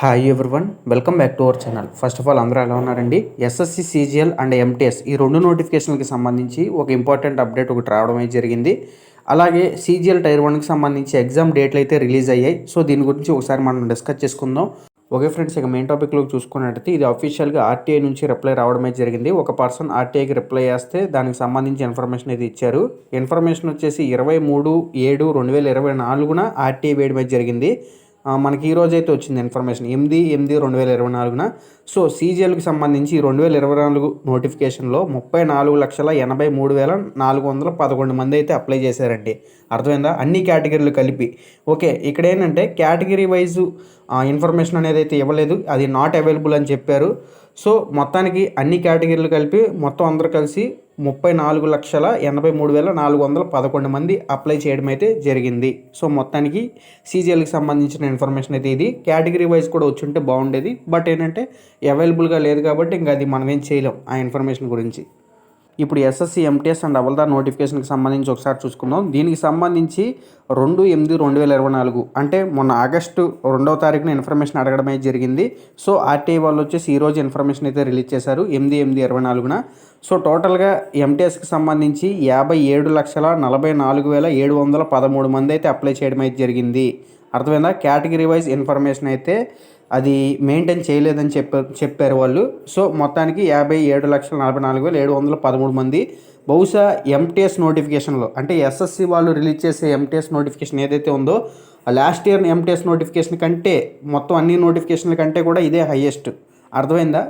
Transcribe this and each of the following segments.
Hi everyone welcome back to our channel first of all అందరూ ఎలా ఉన్నారండి? SSC CGL and MTS ఈ రెండు నోటిఫికేషన్లకి సంబంధించి ఒక ఇంపార్టెంట్ అప్డేట్ ఒకటి రావడం అయితే జరిగింది. అలాగే సీజీఎల్ టైర్ వన్కి సంబంధించి ఎగ్జామ్ డేట్లు అయితే రిలీజ్ అయ్యాయి. సో దీని గురించి ఒకసారి మనం డిస్కస్ చేసుకుందాం. ఓకే ఫ్రెండ్స్ ఇక మెయిన్ టాపిక్లోకి చూసుకున్నట్టయితే ఇది అఫీషియల్గా ఆర్టీఐ నుంచి రిప్లై రావడమే జరిగింది. ఒక పర్సన్ ఆర్టీఐకి రిప్లై చేస్తే దానికి సంబంధించి ఇన్ఫర్మేషన్ అయితే ఇచ్చారు. ఇన్ఫర్మేషన్ వచ్చేసి ఇరవై మూడు ఏడు రెండు వేల ఇరవై నాలుగున ఆర్టీఐ వేయడమే జరిగింది. మనకి ఈరోజు అయితే వచ్చింది ఇన్ఫర్మేషన్. ఎనిమిది ఎనిమిది రెండు వేల ఇరవై నాలుగున. సో సీజీఎల్కి సంబంధించి రెండు వేల ఇరవై నాలుగు నోటిఫికేషన్లో ముప్పై నాలుగు లక్షల ఎనభై మూడు వేల నాలుగు వందల పదకొండు మంది అయితే అప్లై చేశారండి. అర్థమైందా? అన్ని కేటగిరీలు కలిపి. ఓకే ఇక్కడ ఏంటంటే కేటగిరీ వైజ్ ఇన్ఫర్మేషన్ అనేది అయితే ఇవ్వలేదు. అది నాట్ అవైలబుల్ అని చెప్పారు. సో మొత్తానికి అన్ని కేటగిరీలు కలిపి మొత్తం అందరూ కలిసి ముప్పై నాలుగు లక్షల ఎనభై మూడు వేల నాలుగు వందల పదకొండు మంది అప్లై చేయడం అయితే జరిగింది. సో మొత్తానికి సీజీఎల్కి సంబంధించిన ఇన్ఫర్మేషన్ అయితే ఇది. కేటగిరీ వైజ్ కూడా వచ్చి ఉంటే బాగుండేది. బట్ ఏంటంటే అవైలబుల్గా లేదు కాబట్టి ఇంకా అది మనం ఏం చేయలేం ఆ ఇన్ఫర్మేషన్ గురించి. ఇప్పుడు ఎస్ఎస్సి ఎంటీఎస్ అండ్ అవల్దార్ నోటిఫికేషన్కి సంబంధించి ఒకసారి చూసుకుందాం. దీనికి సంబంధించి రెండు ఎనిమిది రెండు వేల ఇరవై నాలుగు అంటే మొన్న ఆగస్టు రెండవ తారీఖున ఇన్ఫర్మేషన్ అడగడమే జరిగింది. సో ఆర్టీఐ వాళ్ళు వచ్చేసి ఈరోజు ఇన్ఫర్మేషన్ అయితే రిలీజ్ చేశారు ఎనిమిది ఎనిమిది ఇరవై నాలుగున. సో టోటల్గా ఎంటీఎస్కి సంబంధించి యాభై ఏడు లక్షల నలభై నాలుగు వేల ఏడు వందల పదమూడు మంది అయితే అప్లై చేయడం అయితే జరిగింది. అర్థమైందా? కేటగిరీ వైజ్ ఇన్ఫర్మేషన్ అయితే అది మెయింటైన్ చేయలేదని చెప్పారు చెప్పారు వాళ్ళు. సో మొత్తానికి యాభై ఏడు లక్షల నలభై నాలుగు వేల ఏడు వందల పదమూడు మంది. బహుశా ఎంటీఎస్ నోటిఫికేషన్లో అంటే ఎస్ఎస్సి వాళ్ళు రిలీజ్ చేసే ఎంటీఎస్ నోటిఫికేషన్ ఏదైతే ఉందో లాస్ట్ ఇయర్ ఎంటీఎస్ నోటిఫికేషన్ కంటే మొత్తం అన్ని నోటిఫికేషన్ల కంటే కూడా ఇదే హయ్యెస్ట్ అర్థమైందా?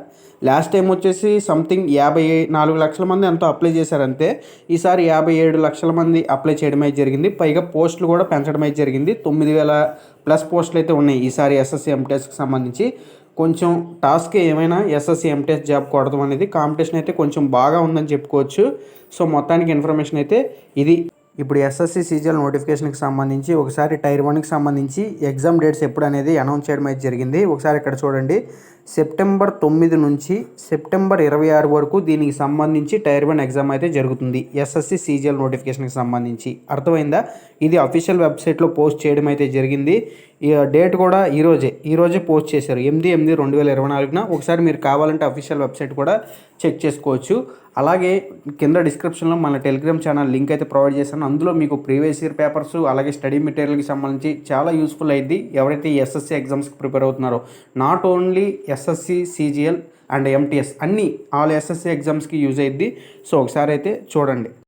లాస్ట్ టైం వచ్చేసి సంథింగ్ యాభై నాలుగు లక్షల మంది ఎంతో అప్లై చేశారంతే ఈసారి యాభై ఏడు లక్షల మంది అప్లై చేయడం అయితే జరిగింది. పైగా పోస్టులు కూడా పెంచడం అయితే జరిగింది. తొమ్మిది వేల ప్లస్ పోస్టులు అయితే ఉన్నాయి ఈసారి ఎస్ఎస్సి ఎంటీఎస్కి సంబంధించి. కొంచెం టాస్క్ ఏమైనా ఎస్ఎస్సి ఎంటీఎస్ జాబ్ కొడదాం అనేది కాంపిటీషన్ అయితే కొంచెం బాగా ఉందని చెప్పుకోవచ్చు. సో మొత్తానికి ఇన్ఫర్మేషన్ అయితే ఇది. ఇప్పుడు ఎస్ఎస్సి సీజల్ నోటిఫికేషన్కి సంబంధించి ఒకసారి టైర్ వన్కి సంబంధించి ఎగ్జామ్ డేట్స్ ఎప్పుడు అనేది అనౌన్స్ చేయడం అయితే జరిగింది. ఒకసారి ఇక్కడ చూడండి. సెప్టెంబర్ తొమ్మిది నుంచి సెప్టెంబర్ ఇరవై ఆరు వరకు దీనికి సంబంధించి టైర్ వన్ ఎగ్జామ్ అయితే జరుగుతుంది. ఎస్ఎస్సి సీజీఎల్ నోటిఫికేషన్కి సంబంధించి. అర్థమైందా? ఇది అఫీషియల్ వెబ్సైట్లో పోస్ట్ చేయడం అయితే జరిగింది. డేట్ కూడా ఈరోజే ఈరోజే పోస్ట్ చేశారు. ఎనిమిది ఎనిమిది రెండు వేల ఇరవై నాలుగున ఒకసారి మీరు కావాలంటే అఫీషియల్ వెబ్సైట్ కూడా చెక్ చేసుకోవచ్చు. అలాగే కింద డిస్క్రిప్షన్లో మన టెలిగ్రామ్ ఛానల్ లింక్ అయితే ప్రొవైడ్ చేశాను. అందులో మీకు ప్రీవియస్ ఇయర్ పేపర్స్ అలాగే స్టడీ మెటీరియల్కి సంబంధించి చాలా యూస్ఫుల్ అయింది. ఎవరైతే ఎస్ఎస్సి ఎగ్జామ్స్కి ప్రిపేర్ అవుతున్నారో not only SSC CGL and MTS అన్ని ఆల్ ఎస్ఎస్సి ఎగ్జామ్స్కి యూజ్ అయ్యిద్ది. సో ఒకసారి అయితే చూడండి.